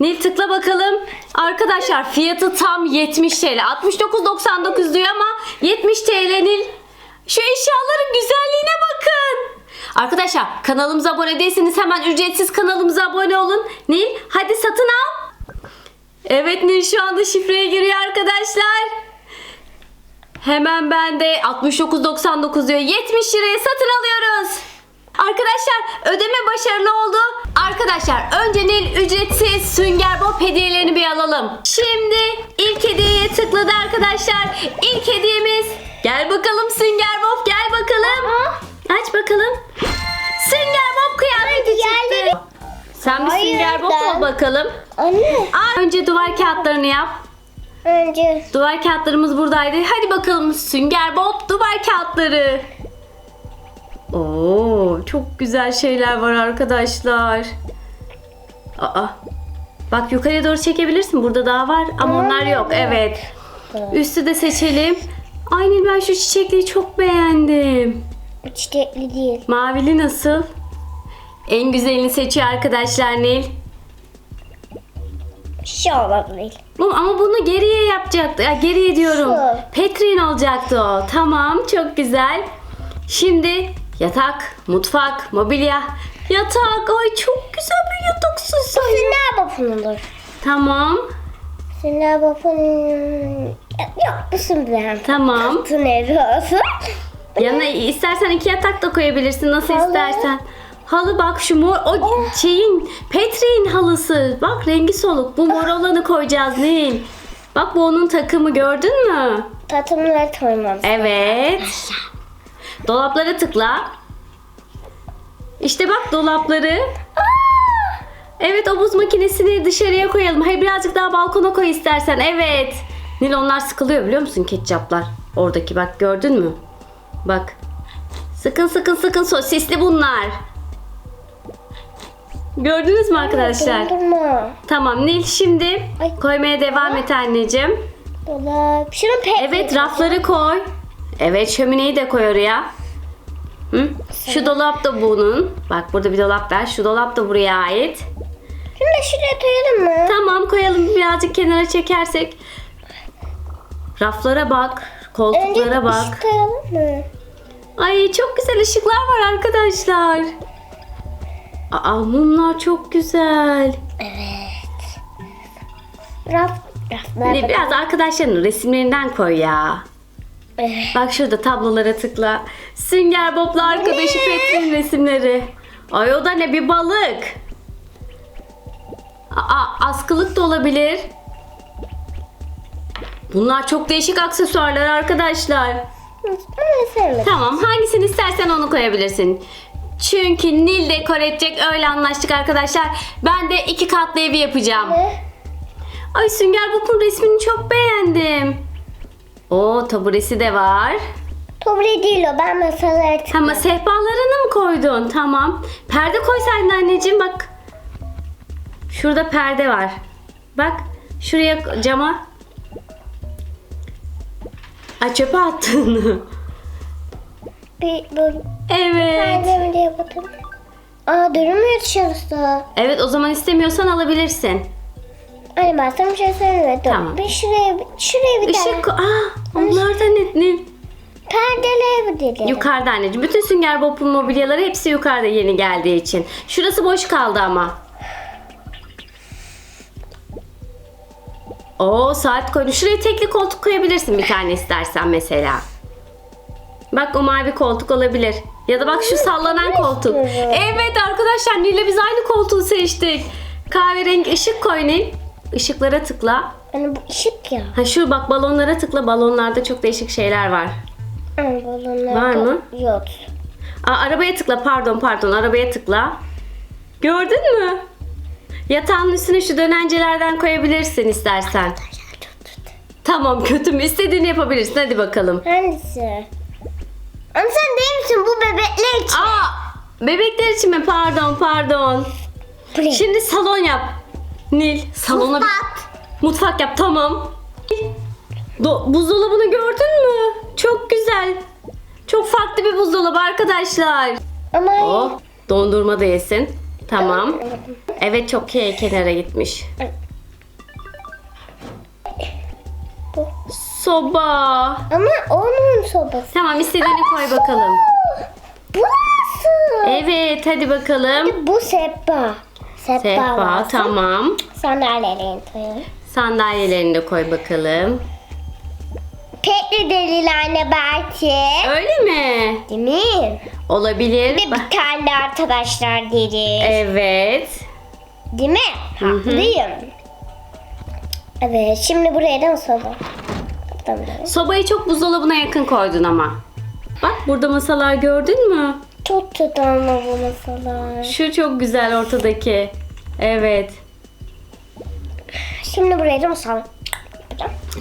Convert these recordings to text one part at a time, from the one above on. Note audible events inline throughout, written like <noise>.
Nil tıkla bakalım. Arkadaşlar fiyatı tam 70 TL. 69.99 diyor ama 70 TL Nil. Şu eşyaların güzelliğine bakın. Arkadaşlar kanalımıza abone değilseniz hemen ücretsiz kanalımıza abone olun. Nil hadi satın al. Evet Nil şu anda şifreye giriyor arkadaşlar. Hemen ben de 69.99 diyor. 70 liraya satın alıyoruz. Arkadaşlar ödeme başarılı oldu. Arkadaşlar önce Nil ücretsiz Sünger Bob hediyelerini bir alalım. Şimdi ilk hediyeye tıkladı arkadaşlar. İlk hediyemiz gel bakalım Sünger Bob gel bakalım. Aç bakalım. Sünger Bob kıyafeti çıktı. Sen bir Hayır, Sünger Bob ben- ol bakalım. Anne. Aa, önce duvar kağıtlarını yap. Önce Duvar kağıtlarımız buradaydı. Hadi bakalım Sünger Bob duvar kağıtları. Oo, çok güzel şeyler var arkadaşlar. Aa. Bak yukarıya doğru çekebilirsin. Burada daha var ama onlar yok. Evet. Üstü de seçelim. Aynen ben şu çiçekliği çok beğendim. çiçekli değil. Mavili nasıl? En güzelini seçiyor arkadaşlar Nil. Şu olabilir. Bu- Ama bunu geriye yapacaktı. Ya geriye diyorum. Şu. Petrin olacaktı o. Tamam çok güzel. Şimdi yatak, mutfak, mobilya. Yatak. Ay çok güzel bir yataksın sen. Sünger olur. Tamam. Sünger Bob'un... Yok bu Sünger Tamam. Bob'un evi olsun. Yanına istersen iki yatak da koyabilirsin. Nasıl Halı. istersen. Halı bak şu mor o şeyin Petri'nin halısı. Bak rengi soluk. Bu mor olanı koyacağız Nil. Bak bu onun takımı gördün mü? Tatımları koymam. Evet. Dolaplara tıkla. İşte bak dolapları. Evet o buz makinesini dışarıya koyalım. Hayır birazcık daha balkona koy istersen. Evet. Nil onlar sıkılıyor biliyor musun ketçaplar? Oradaki bak gördün mü? Bak. Sıkın sıkın sıkın sosisli bunlar. Gördünüz mü arkadaşlar? Tamam Nil şimdi Ay. koymaya devam et anneciğim. Dolap. Evet rafları koy. Evet şömineyi de koy oraya. Hı? Şu dolap da bunun. Bak burada bir dolap var. Şu dolap da buraya ait. Şunu da şuraya koyalım mı? Tamam koyalım birazcık kenara çekersek. Raflara bak. Önce Koltuklara bak. ışık koyalım mı? Ay çok güzel ışıklar var arkadaşlar. Aa mumlar çok güzel. Raf. Raflar. Ne, biraz arkadaşların resimlerinden koy ya. Bak şurada tablolara tıkla. Sünger Bob'la arkadaşı? Petr'in resimleri. Ay o da ne bir balık. Aa askılık da olabilir. Bunlar çok değişik aksesuarlar arkadaşlar. Tamam hangisini istersen onu koyabilirsin. Çünkü Nil dekor edecek öyle anlaştık arkadaşlar. Ben de iki katlı evi yapacağım. Ay Sünger Bob'un resmini çok beğendim. O taburesi de var. Tobri değil o. Ben masaları Ama sehpalarını mı koydun? Tamam. Perde koysaydın anneciğim bak. Şurada perde var. Bak şuraya cama. Ay çöpe attın. Bir, bu evet. perdemi diye bakın. Aa dönmüyor dışarısı. Evet o zaman istemiyorsan alabilirsin. Anne ben sana bir şey söylemedim. Tamam. Bir şuraya, şuraya bir tane Işık. Aa, onlar da ne? ne? perdeli ev dedi. Yukarıda anneciğim. Bütün Sünger Bob'un mobilyaları hepsi yukarıda yeni geldiği için. Şurası boş kaldı ama. Oo saat koydum. Şuraya tekli koltuk koyabilirsin bir tane istersen mesela. Bak o mavi koltuk olabilir. Ya da bak şu sallanan koltuk. Evet arkadaşlar Nil'le biz aynı koltuğu seçtik. Kahverengi ışık koy Nil. Işıklara tıkla. Anne bu ışık ya. Ha şu bak balonlara tıkla. Balonlarda çok değişik şeyler var. Anne balonlar Var mı? Yok. Aa, arabaya tıkla pardon pardon arabaya tıkla. Gördün mü? Yatağın üstüne şu dönencelerden koyabilirsin istersen. Tamam kötü mü? İstediğini yapabilirsin. Hadi bakalım. Hangisi? Ama sen değil misin bu bebekler için? Aa, bebekler için mi? Pardon pardon. Şimdi salon yap. Nil salona Mutfak. mutfak yap tamam. Do- buzdolabını gördün mü? Çok güzel. Çok farklı bir buzdolabı arkadaşlar. Ama Oh, dondurma da yesin. Tamam. Evet çok ke- kenara gitmiş. Soba. Ama onun sobası. Tamam istediğini koy bakalım. Bu nasıl? Evet hadi bakalım. Bu sehpa. Sehpa, Sehpa tamam. Sandalyelerini koyalım. Sandalyelerini de koy bakalım. Petli delilerine belki. Öyle mi? Değil mi? Olabilir. Bir de bir tane de arkadaşlar deriz. Evet. Değil mi? Haklıyım. Evet şimdi buraya da masalım. Tamam. Sobayı çok buzdolabına yakın koydun ama. Bak burada masalar gördün mü? Çok kötü ama bu masalar. Şu çok güzel ortadaki. Evet. Şimdi buraya da masalım.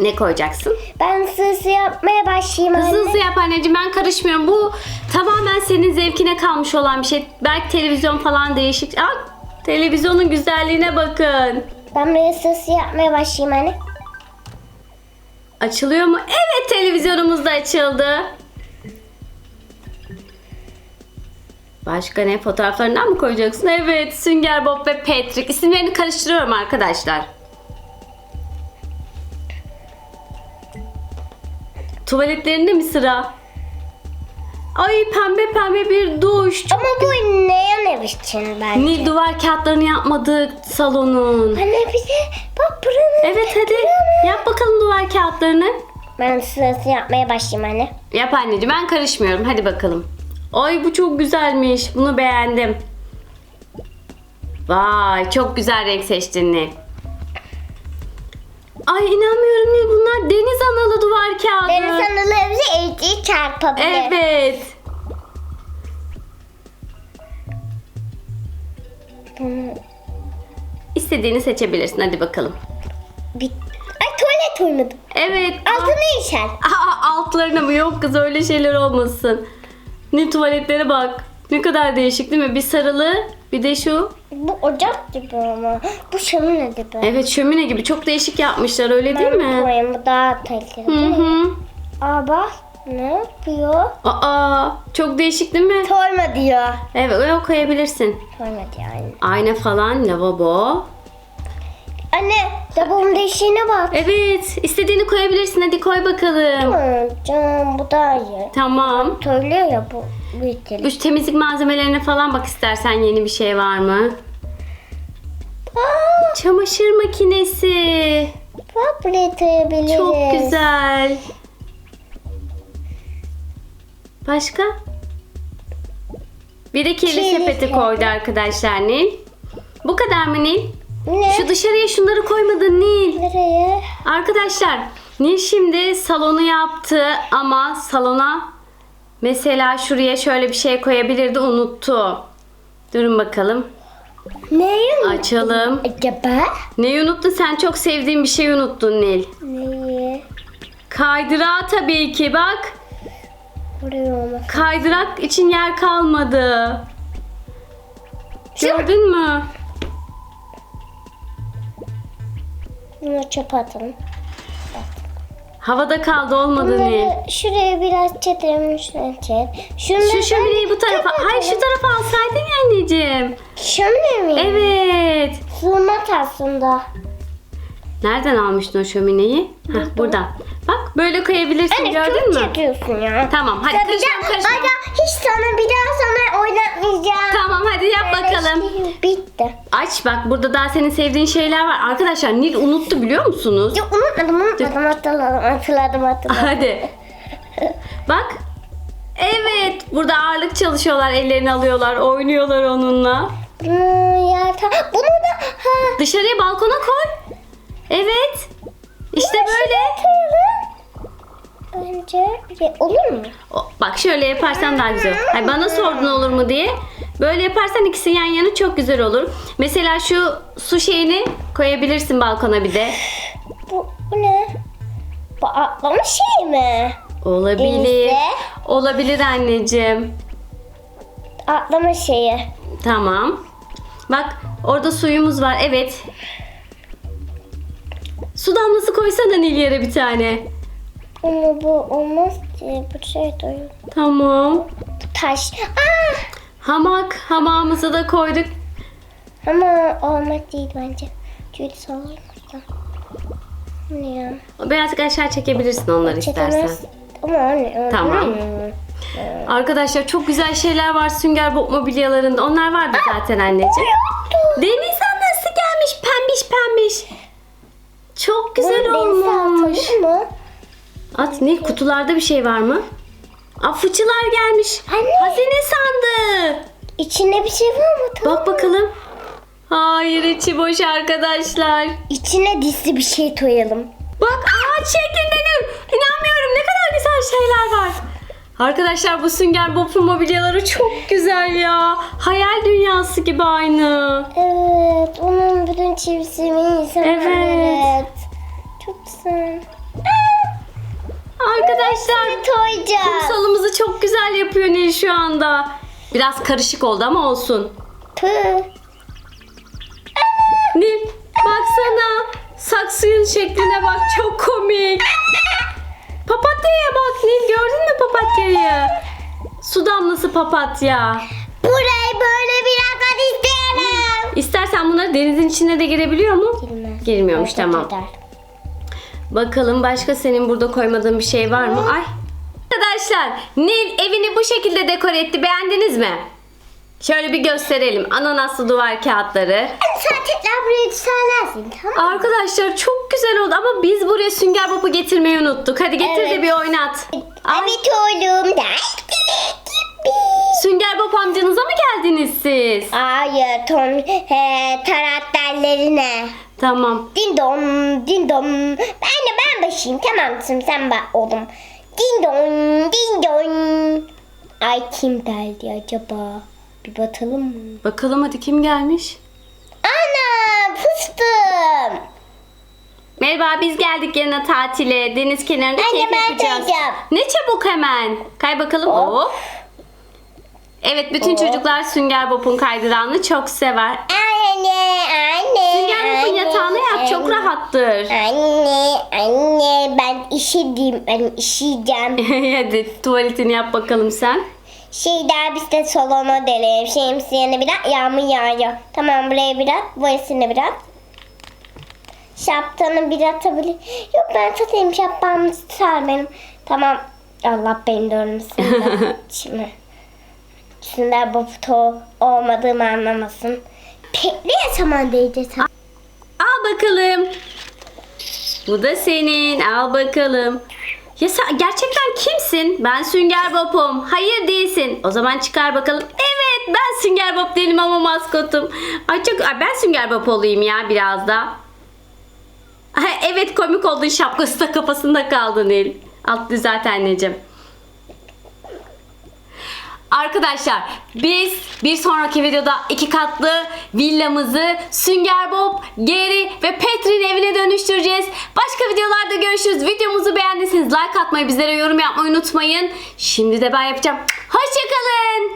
Ne koyacaksın? Ben sığsı yapmaya başlayayım anne. Hızlı hızlı yap anneciğim ben karışmıyorum. Bu tamamen senin zevkine kalmış olan bir şey. Belki televizyon falan değişik. Aa, televizyonun güzelliğine bakın. Ben buraya sığsı yapmaya başlayayım anne. Açılıyor mu? Evet televizyonumuz da açıldı. Başka ne fotoğraflarından mı koyacaksın? Evet Sünger Bob ve Patrick. İsimlerini karıştırıyorum arkadaşlar. Tuvaletlerinde mi sıra? Ay pembe pembe bir duş. Çok- Ama bu ne ev için bence. Ni duvar kağıtlarını yapmadık salonun. Anne bize bak buranın. Evet hadi yap bakalım duvar kağıtlarını. Ben sığsı yapmaya başlayayım anne. Yap anneciğim ben karışmıyorum hadi bakalım. Ay bu çok güzelmiş. Bunu beğendim. Vay çok güzel renk seçtin Nil. Ay inanmıyorum Nil bunlar deniz analı duvar kağıdı. Deniz analarımızı eğitiyi çarpabilir. Evet. İstediğini seçebilirsin hadi bakalım. bir... Ay tuvalet oynadım. Evet. Altını işer. Aa, altlarına mı? Yok kız öyle şeyler olmasın. Ne tuvaletlere bak. Ne kadar değişik değil mi? Bir sarılı bir de şu. Bu ocak gibi ama. Bu şömine gibi. Evet şömine gibi çok değişik yapmışlar öyle değil Ben mi? koyayım bu daha tehlikeli. Hı hı. Aa bak ne yapıyor? Aa çok değişik değil mi? Sorma diyor. Evet öyle koyabilirsin. Sorma diyor. Ayna falan, lavabo. Anne lavabonun değişiğine bak. Evet istediğini koyabilirsin hadi koy bakalım. Hı, Canım bu daha iyi. Tamam. Söylüyor ya bu. Bu temizlik malzemelerine falan bak istersen yeni bir şey var mı? Aa, Çamaşır makinesi. bak buraya koyabiliriz. Çok güzel. Başka? Bir de kirli Kirli sepeti sepet. koydu arkadaşlar Nil. Bu kadar mı Nil? Ne? Şu dışarıya şunları koymadın Nil. Nereye? Arkadaşlar Nil şimdi salonu yaptı ama salona mesela şuraya şöyle bir şey koyabilirdi unuttu. Durun bakalım. Neyi Açalım. Acaba? Neyi unuttun? Sen çok sevdiğin bir şey unuttun Nil. Neyi? Kaydırağı tabii ki bak. Buraya olmaz. Kaydırak için yer kalmadı. Gördün mü? Bunu çöpe atalım. Havada kaldı olmadı Nil. Bunları şuraya biraz çetelim. Şuraya çet. Şunları Şu şömineyi bu tarafa. Hayır şu tarafa alsaydın ya anneciğim. Şömine mi? Evet. Sığmat aslında. Nereden almıştın o şömineyi? Hah buradan. Bak böyle koyabilirsin Anne gördün çok mı? çekiyorsun ya. Tamam hadi karışma. bir daha hiç sana bir daha sana oynatmayacağım. Tamam hadi yap bakalım. Bitti. Aç bak burada daha senin sevdiğin şeyler var. Arkadaşlar Nil unuttu biliyor musunuz? Yok unutmadım unutmadım hatırladım hatırladım hatırladım. Hadi. Bak. Evet. Burada ağırlık çalışıyorlar. Ellerini alıyorlar. Oynuyorlar onunla. Bunu ta- Bunu da ha. Dışarıya balkona koy. Evet. İşte böyle. bir- olur mu? O, bak şöyle yaparsan daha güzel. Ay bana sordun olur mu diye. Böyle yaparsan ikisi yan yana çok güzel olur. Mesela şu su şeyini koyabilirsin balkona bir de. Bu, bu ne? Bu atlama şey mi? Olabilir. Denize. Olabilir anneciğim. Atlama şeyi. Tamam. Bak orada suyumuz var. Evet. Su damlası koysana Nil yere bir tane. Ama bu olmaz ki. Bu şey doyuyor. Tamam. Taş. Aa! Hamak. Hamağımızı da koyduk. Ama olmak değil bence. Çünkü sallanmışlar. Ne ya? Birazcık aşağı çekebilirsin onları istersen. Çekemez. Ama anne. Tamam. Arkadaşlar çok güzel şeyler var Sünger Bob mobilyalarında. Onlar vardı zaten anneciğim. Deniz anası gelmiş pembiş pembiş. Çok güzel Bunu olmuş. denize atalım mı? At ne kutularda bir şey var mı? Aa fıçılar gelmiş. Anne. Hazine sandığı. İçinde bir şey var mı? Tamam. Bak bakalım. Hayır içi boş arkadaşlar. İçine dizli bir şey koyalım. Bak ağaç şeklinde Nil. İnanmıyorum ne kadar güzel şeyler var. Arkadaşlar bu Sünger Bob'un mobilyaları çok güzel ya. Hayal dünyası gibi aynı. Evet. Onun bütün çivisini insan. Evet. Çok güzel. Arkadaşlar Toyacağız. kumsalımızı çok güzel yapıyor Nil şu anda. Biraz karışık oldu ama olsun. Tüh. Nil baksana. Saksının şekline bak çok komik. Papatya'ya bak Nil gördün mü papatyayı? Su damlası papatya. Burayı böyle bir rakat isteyelim. İstersen bunları denizin içine de girebiliyor mu? Girmez. Girmiyormuş tamam. eder. Bakalım başka senin burada koymadığın bir şey var mı? Ay. Arkadaşlar Nil evini bu şekilde dekore etti. Beğendiniz mi? Şöyle bir gösterelim. Ananaslı duvar kağıtları. Sen tekrar buraya düzenlersin tamam mı? Arkadaşlar çok güzel oldu ama biz buraya Sünger Bob'u getirmeyi unuttuk. Hadi getir de Evet. bir oynat. Ay, Evet oğlum. Da. Sünger Bob amcanıza mı geldiniz siz? Hayır Tom he, karakterlerine. Tamam. Din dom din dom. Ben de ben başlayayım tamam mısın sen bak oğlum. Din dong din dong. Ay kim geldi acaba? Bir bakalım mı? Bakalım hadi kim gelmiş? Ana fıstım. Merhaba biz geldik yanına tatile. Deniz kenarında Anne, keyif ben yapacağız. Ne çabuk hemen. Kay bakalım. Hop. Hop. Evet bütün Hop. çocuklar Sünger Bob'un kaydıranını çok sever. Anne anne. Sünger Bob'un anne, yatağına yat çok anne. rahattır. Anne anne ben işedim ben işeyeceğim. <laughs> hadi tuvaletini yap bakalım sen. Şey der biz de salona delelim. Şemsiyeni biraz yağmur yağıyor. Tamam buraya biraz. Burasını biraz. Şaptanı bir atabilir. Yok ben tutayım şapkamı tutar benim. Tamam. Allah beni görmesin. <laughs> Şimdi. Şimdi bu foto olmadığımı anlamasın. Pekli yaşaman diyeceğiz. Al bakalım. Bu da senin. Al bakalım. Ya sen gerçekten kimsin? Ben Sünger Bob'um. Hayır değilsin. O zaman çıkar bakalım. Evet ben Sünger Bob değilim ama maskotum. Ay çok ben Sünger Bob olayım ya biraz da. Evet komik oldun şapkası da kafasında kaldı Nil. Alt düzelt anneciğim. Arkadaşlar biz bir sonraki videoda iki katlı villamızı Sünger Bob, Geri ve Petri'nin evine dönüştüreceğiz. Başka videolarda görüşürüz. Videomuzu beğendiyseniz like atmayı, bizlere yorum yapmayı unutmayın. Şimdi de ben yapacağım. Hoşçakalın.